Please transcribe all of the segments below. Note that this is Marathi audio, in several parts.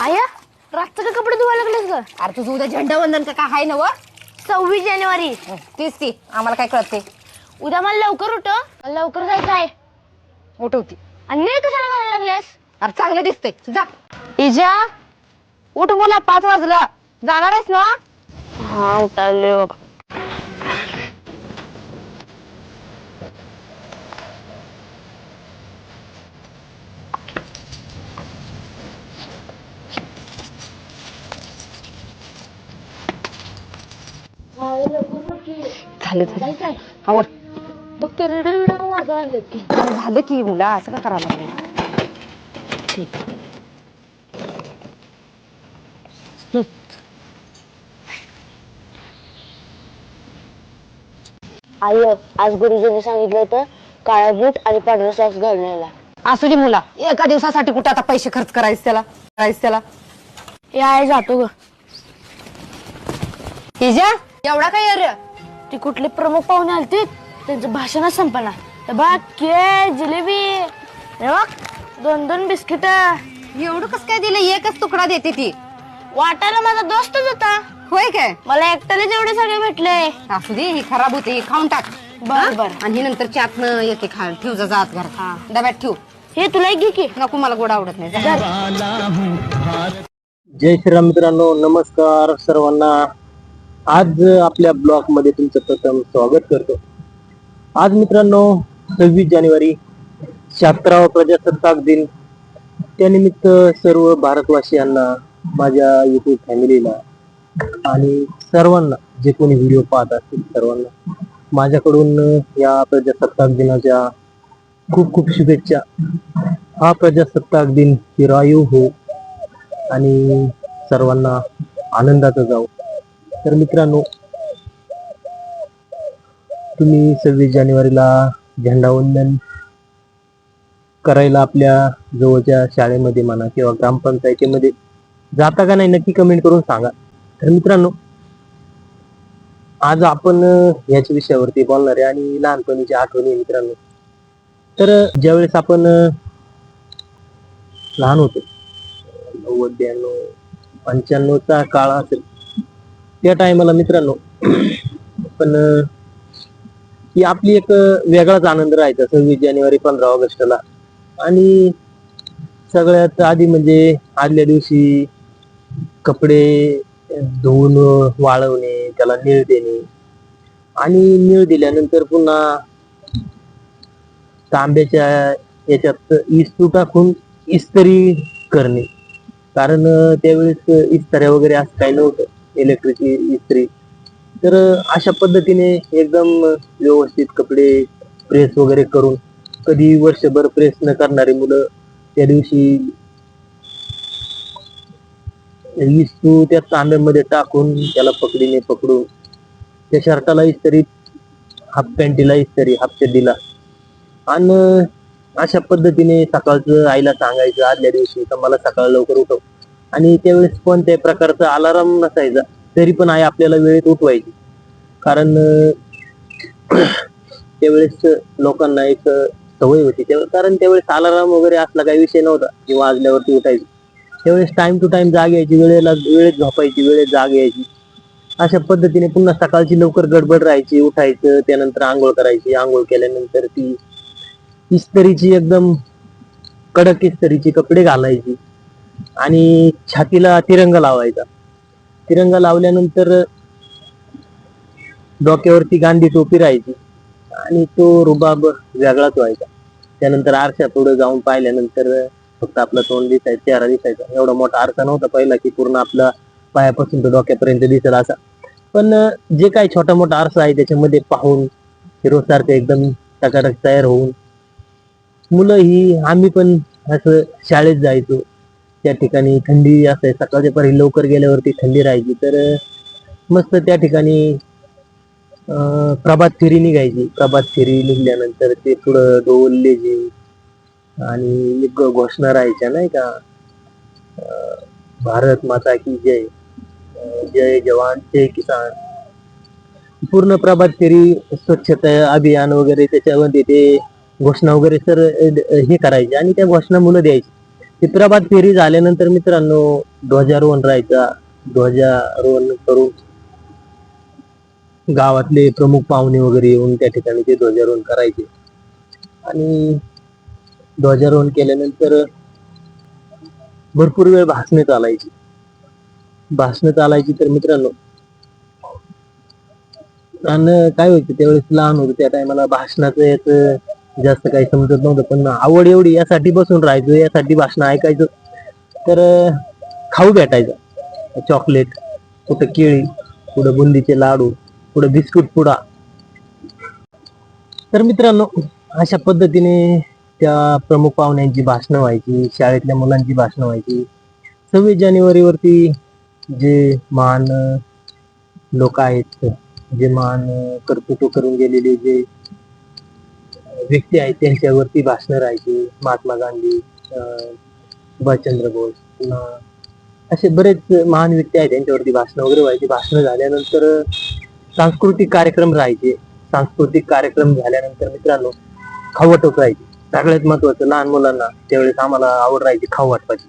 आया रातचं का कपडे धुवायला लागलेस ग? अरे तुझं उद्या झेंडावंदन का काय ना व सव्वीस जानेवारी. तीच ती आम्हाला काय कळते उद्या मला लवकर उठ मला लवकर जायचं आहे. उठवती. आणि नाही कशाला घालायला लागलेस? अरे चांगलं दिसतंय. जा. इजा उठ बोला पाच वाजला. जाणार आहेस ना? हा उठाले बाबा. झालं झालं आवड बघ ते रेडा रेडा मार्ग लागलेत की झालं की मुला असं का करायला लागलं? आई आज गुरुजींनी सांगितलं होतं काळा बूट आणि पांढरा सॉक्स घालण्याला. असू दे मुला एका दिवसासाठी कुठे आता पैसे खर्च करायचे त्याला करायचे त्याला? हे आहे जातो ग. इजा एवढा काय अरे ती कुठले प्रमुख पाहुणे आलते त्यांचं भाषणच संपना हे बघ केळ जिलेबी. हे बघ दोन दोन बिस्किट. एवढं कस काय दिलं? एकच तुकडा देते ती. वाटायला माझा दोस्तच होता. होय काय? मला एकट्याला जेवढे सगळे भेटले. असू दे ही खराब होते ही खाऊन टाक. बर? बर. आणि ही नंतर चातनं येते खा ठेव जा जात घरात. डब्यात ठेव. हे तुला एक घे की. नको मला गोड आवडत नाही. जा. जय श्रीराम मित्रांनो नमस्कार सर्वांना. आज आपल्या ब्लॉगमध्ये तुमचं प्रथम स्वागत करतो. आज मित्रांनो सव्वीस जानेवारी शहात्तरावा प्रजासत्ताक दिन. त्यानिमित्त सर्व भारतवासियांना माझ्या युट्यूब फॅमिलीला आणि सर्वांना जे कोणी व्हिडिओ पाहत असतील सर्वांना माझ्याकडून या प्रजासत्ताक दिनाच्या खूप खूप शुभेच्छा. हा प्रजासत्ताक दिन चिरायू हो आणि सर्वांना आनंदाचं जाऊ तर मित्रांनो तुम्ही सव्वीस जानेवारीला झेंडावंदन करायला आपल्या जवळच्या शाळेमध्ये म्हणा किंवा ग्रामपंचायतीमध्ये जाता का नाही नक्की कमेंट करून सांगा. तर मित्रांनो आज आपण याच्या विषयावरती बोलणार आहे आणि लहानपणीच्या आठवणी मित्रांनो. तर ज्यावेळेस आपण लहान होतो नव्वद ब्याण्णव पंच्याण्णवचा काळ असेल त्या टायमाला मित्रांनो. पण ही आपली एक वेगळाच आनंद राहायचा सव्वीस जानेवारी पंधरा ऑगस्टला. आणि सगळ्यात आधी म्हणजे आदल्या दिवशी कपडे धुवून वाळवणे त्याला निळ देणे. आणि निळ दिल्यानंतर पुन्हा तांब्याच्या याच्यात इस्तू टाकून इस्त्री करणे. कारण त्यावेळेस इस्तऱ्या वगैरे असं काही नव्हतं. इलेक्ट्रिक इस्त्री. तर अशा पद्धतीने एकदम व्यवस्थित कपडे प्रेस वगैरे करून कधी वर्षभर प्रेस न करणारी मुलं त्या दिवशी इस्तू त्या तांब्यामध्ये टाकून त्याला पकडीने पकडून त्या शर्टाला इस्त्री हाफ पॅन्टीला इस्त्री हाफ चड्डीला. आणि अशा पद्धतीने सकाळचं आईला सांगायचं आदल्या दिवशी तर मला सकाळ लवकर उठव. आणि त्यावेळेस कोणत्याही प्रकारचा अलाराम नसायचा तरी पण आई आपल्याला वेळेत उठवायची. कारण त्यावेळेस लोकांना एक सवय होती. त्या- कारण त्यावेळेस अलाराम वगैरे असला काही विषय नव्हता की वाजल्यावरती उठायची. त्यावेळेस टाइम टू टाइम जाग यायची वेळेला वेळेत झोपायची वेळेत जाग यायची. अशा पद्धतीने पुन्हा सकाळची लवकर गडबड राहायची उठायचं त्यानंतर आंघोळ करायची. आंघोळ केल्यानंतर ती इस्तरीची एकदम कडक इस्तरीची कपडे घालायची. आणि छातीला तिरंगा लावायचा. तिरंगा लावल्यानंतर डोक्यावरती गांधी टोपी राहायची आणि तो रुबाब वेगळाच व्हायचा. त्यानंतर आरशा पुढे जाऊन पाहिल्यानंतर फक्त आपला तोंड दिसायचं चेहरा दिसायचा. एवढा मोठा आरसा नव्हता पहिला की पूर्ण आपला पायापासून तो डोक्यापर्यंत दिसेल असा. पण जे काही छोटा मोठा आरसा आहे त्याच्यामध्ये पाहून हिरो एकदम टकाटक तयार होऊन मुलं ही आम्ही पण असं शाळेत जायचो. त्या ठिकाणी थंडी असते. सकाळच्या परी लवकर गेल्यावरती थंडी राहायची. तर मस्त त्या ठिकाणी अं, प्रभात फेरी निघायची. प्रभात फेरी निघल्यानंतर ते पुढं डोलले जे आणि एक घोषणा राहायच्या नाही का? अं, भारत माता की जय. जय जवान जय किसान. पूर्ण प्रभात फेरी स्वच्छता अभियान वगैरे त्याच्यामध्ये ते घोषणा वगैरे सर हे करायचे आणि त्या घोषणा मुलं द्यायची. चित्राबाद फेरी झाल्यानंतर मित्रांनो ध्वजारोहण राहायचा. ध्वजारोहण करून गावातले प्रमुख पाहुणे वगैरे येऊन त्या ठिकाणी ते ध्वजारोहण करायचे. आणि ध्वजारोहण केल्यानंतर भरपूर वेळ भाषणे चालायची. भाषण चालायची तर मित्रांनो आणि काय व्हायचं त्यावेळेस लहान होतं त्या टायमाला भाषणाचं याच जास्त काही समजत नव्हतं पण आवड एवढी यासाठी बसून राहायचो यासाठी भाषण ऐकायचो. तर खाऊ भेटायचं. चॉकलेट कुठं केळी कुठं बुंदीचे लाडू कुठं बिस्कुट पुडा. तर मित्रांनो अशा पद्धतीने त्या प्रमुख पाहुण्यांची भाषणं व्हायची शाळेतल्या मुलांची भाषणं व्हायची. सव्वीस जानेवारीवरती जे महान लोक आहेत जे महान कर्तृत्व करून गेलेले जे व्यक्ती आहेत त्यांच्यावरती भाषणं राहायची. महात्मा गांधी सुभाषचंद्र बोस पुन्हा असे बरेच महान व्यक्ती आहेत त्यांच्यावरती भाषणं वगैरे व्हायची. भाषणं झाल्यानंतर सांस्कृतिक कार्यक्रम राहायचे. सांस्कृतिक कार्यक्रम झाल्यानंतर मित्रांनो खाऊ राहायची. सगळ्यात महत्वाचं लहान मुलांना त्यावेळेस आम्हाला आवड राहायची खाऊ वाटपाची.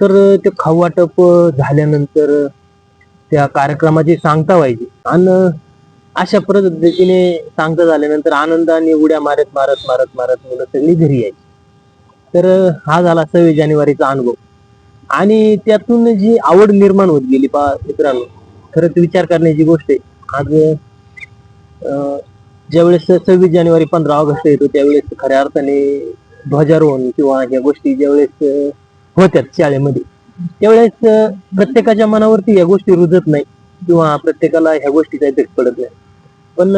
तर ते खाऊ वाटप झाल्यानंतर त्या कार्यक्रमाची सांगता व्हायची. आणि अशा पद्धतीने सांगता झाल्यानंतर आनंदाने उड्या मारत मारत मारत मारत मुलं सगळी घरी यायची. तर हा झाला सव्वीस जानेवारीचा अनुभव. आणि त्यातून जी आवड निर्माण होत गेली पा मित्रांनो खरंच विचार करण्याची गोष्ट आहे. आज ज्यावेळेस सव्वीस जानेवारी पंधरा ऑगस्ट येतो त्यावेळेस खऱ्या अर्थाने ध्वजारोहण किंवा ह्या गोष्टी ज्यावेळेस होत्यात शाळेमध्ये त्यावेळेस प्रत्येकाच्या मनावरती या गोष्टी रुजत नाही किंवा प्रत्येकाला ह्या गोष्टीचा इफेक्ट पडत नाही. पण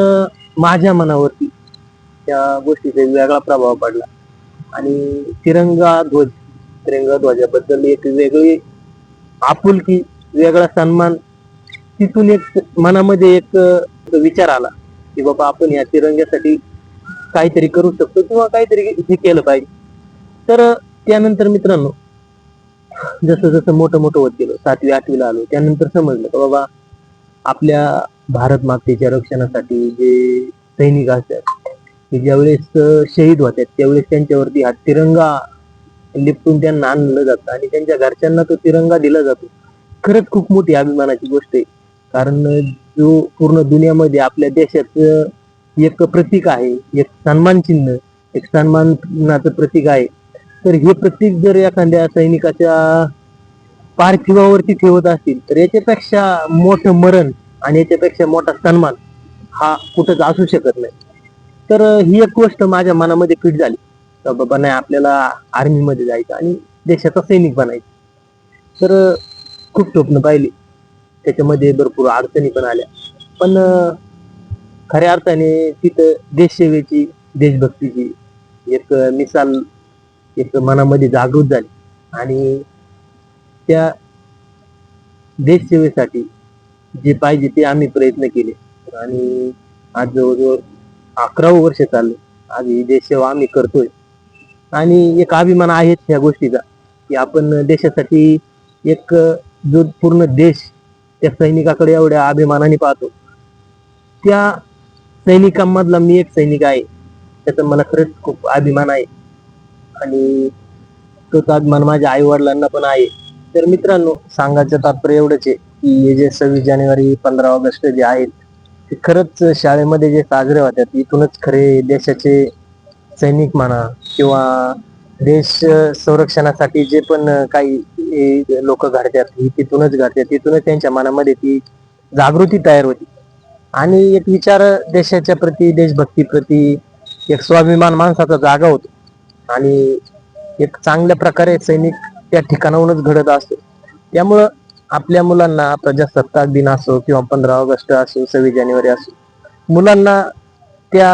माझ्या मनावरती त्या गोष्टीचा एक वेगळा प्रभाव पडला. आणि तिरंगा ध्वज तिरंगा ध्वजाबद्दल एक वेगळी आपुलकी वेगळा सन्मान तिथून एक मनामध्ये एक विचार आला की बाबा आपण या तिरंग्यासाठी काहीतरी करू शकतो किंवा काहीतरी हे केलं पाहिजे. तर त्यानंतर मित्रांनो जसं जसं मोठं मोठं होत गेलो सातवी आठवीला आलो त्यानंतर समजलं बाबा आपल्या भारत मातेच्या रक्षणासाठी जे सैनिक असतात ते ज्यावेळेस शहीद होतात त्यावेळेस त्यांच्यावरती हा तिरंगा लिपटून त्यांना आणलं जातं आणि त्यांच्या घरच्यांना तो तिरंगा दिला जातो. खरंच खूप मोठी अभिमानाची गोष्ट आहे. कारण जो पूर्ण दुनियामध्ये आपल्या देशाचं एक प्रतीक आहे एक सन्मान चिन्ह एक सन्मानाचं प्रतीक आहे. तर हे प्रतीक जर एखाद्या सैनिकाच्या पार्थिवावरती ठेवत असतील तर याच्यापेक्षा मोठं मरण आणि याच्यापेक्षा मोठा सन्मान हा कुठंच असू शकत नाही. तर ही एक गोष्ट माझ्या मनामध्ये फिट झाली. तर बाबा नाही आपल्याला आर्मीमध्ये जायचं आणि देशाचा सैनिक बनायचं. तर खूप स्वप्न पाहिली. त्याच्यामध्ये भरपूर अडचणी पण आल्या. पण खऱ्या अर्थाने तिथं देशसेवेची देशभक्तीची एक मिसाल एक मनामध्ये जागृत झाली. आणि त्या देशसेवेसाठी जे पाहिजे ते आम्ही प्रयत्न केले. आणि आज जवळजवळ अकरावं वर्ष चाललं. आज ही देशसेवा आम्ही करतोय. आणि एक अभिमान आहेच ह्या गोष्टीचा की आपण देशासाठी एक जो पूर्ण देश त्या सैनिकाकडे एवढ्या अभिमानाने पाहतो. त्या सैनिकांमधला मी एक सैनिक आहे. त्याचा मला खरंच खूप अभिमान आहे. आणि तोच अभिमान माझ्या आई वडिलांना पण आहे. तर मित्रांनो सांगायचं तात्पर्य एवढंच आहे. हे जे सव्वीस जानेवारी पंधरा ऑगस्ट जे आहेत ते खरंच शाळेमध्ये जे साजरे होतात इथूनच खरे देशाचे सैनिक म्हणा किंवा देश संरक्षणासाठी जे पण काही लोक घडतात ही तिथूनच घडतात तिथूनच त्यांच्या मनामध्ये ती जागृती तयार होती. आणि एक विचार देशाच्या प्रती देशभक्ती प्रती एक स्वाभिमान माणसाचा जागा होतो. आणि एक चांगल्या प्रकारे सैनिक त्या ठिकाणाहूनच घडत असतो. त्यामुळं आपल्या मुलांना प्रजासत्ताक दिन असो किंवा पंधरा ऑगस्ट असो सव्वीस जानेवारी असो मुलांना त्या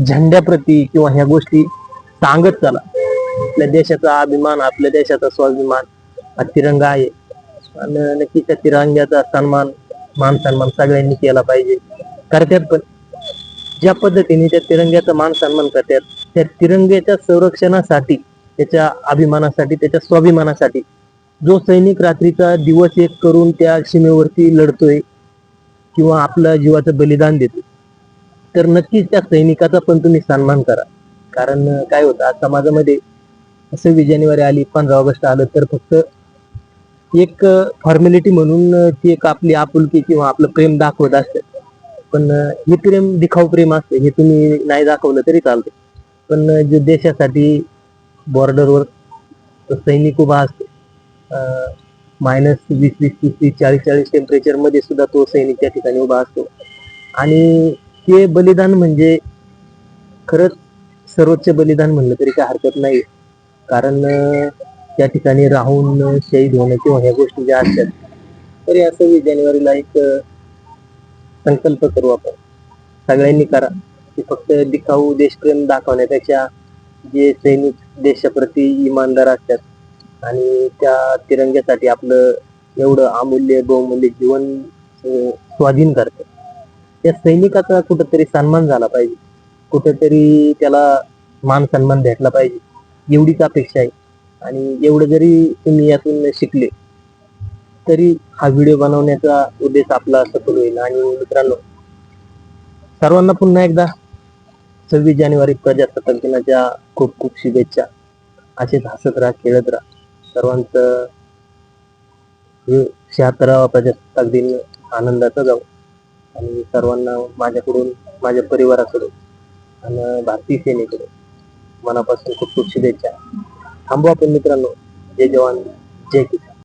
झेंड्याप्रती किंवा ह्या गोष्टी सांगत चला. आपल्या देशाचा अभिमान आपल्या देशाचा स्वाभिमान हा तिरंगा आहे. आणि नक्की त्या तिरंग्याचा सन्मान मान सन्मान सगळ्यांनी केला पाहिजे. करतात पण. ज्या पद्धतीने त्या तिरंग्याचा मान सन्मान करतात त्या तिरंग्याच्या संरक्षणासाठी त्याच्या अभिमानासाठी त्याच्या स्वाभिमानासाठी जो सैनिक रात्रीचा दिवस एक करून त्या सीमेवरती लढतोय किंवा आपलं जीवाचं बलिदान देतो तर नक्कीच त्या सैनिकाचा पण तुम्ही सन्मान करा. कारण काय होतं आज समाजामध्ये सव्वीस जानेवारी आली पंधरा ऑगस्ट आलं तर फक्त एक फॉर्मॅलिटी म्हणून ती एक आपली आपुलकी किंवा आपलं प्रेम दाखवत असते. पण हे प्रेम दिखाऊ प्रेम असतं हे तुम्ही नाही दाखवलं तरी चालतं पण जे देशासाठी बॉर्डरवर सैनिक उभा असतो मायनस वीस वीस तीस तीस चाळीस चाळीस टेम्परेचरमध्ये सुद्धा तो सैनिक त्या ठिकाणी उभा असतो. आणि ते बलिदान म्हणजे खरंच सर्वोच्च बलिदान म्हणलं तरी काय हरकत नाही कारण त्या ठिकाणी राहून शहीद होणं किंवा ह्या गोष्टी ज्या असतात तरी या सव्वीस जानेवारीला एक संकल्प करू आपण. सगळ्यांनी करा. की फक्त दिखाऊ देशप्रेम दाखवण्यापेक्षा जे सैनिक देशाप्रती इमानदार असतात आणि त्या तिरंग्यासाठी आपलं एवढं अमूल्य बहुमूल्य जीवन स्वाधीन करते. त्या सैनिकाचा कुठंतरी सन्मान झाला पाहिजे. कुठंतरी त्याला मान सन्मान भेटला पाहिजे. एवढीच अपेक्षा आहे. आणि एवढं जरी तुम्ही यातून शिकले तरी हा व्हिडिओ बनवण्याचा उद्देश आपला सफल होईल. आणि मित्रांनो सर्वांना पुन्हा एकदा सव्वीस जानेवारी प्रजासत्ताक दिनाच्या खूप खूप शुभेच्छा. असेच हसत राहा खेळत राहा. सर्वांचं हे शहात्तरावा प्रजासत्ताक दिन आनंदाचा जाऊ आणि सर्वांना माझ्याकडून माझ्या परिवाराकडून आणि भारतीय सेनेकडून मनापासून खूप खूप शुभेच्छा. थांबू आपण मित्रांनो. जय जवान. जय किसान.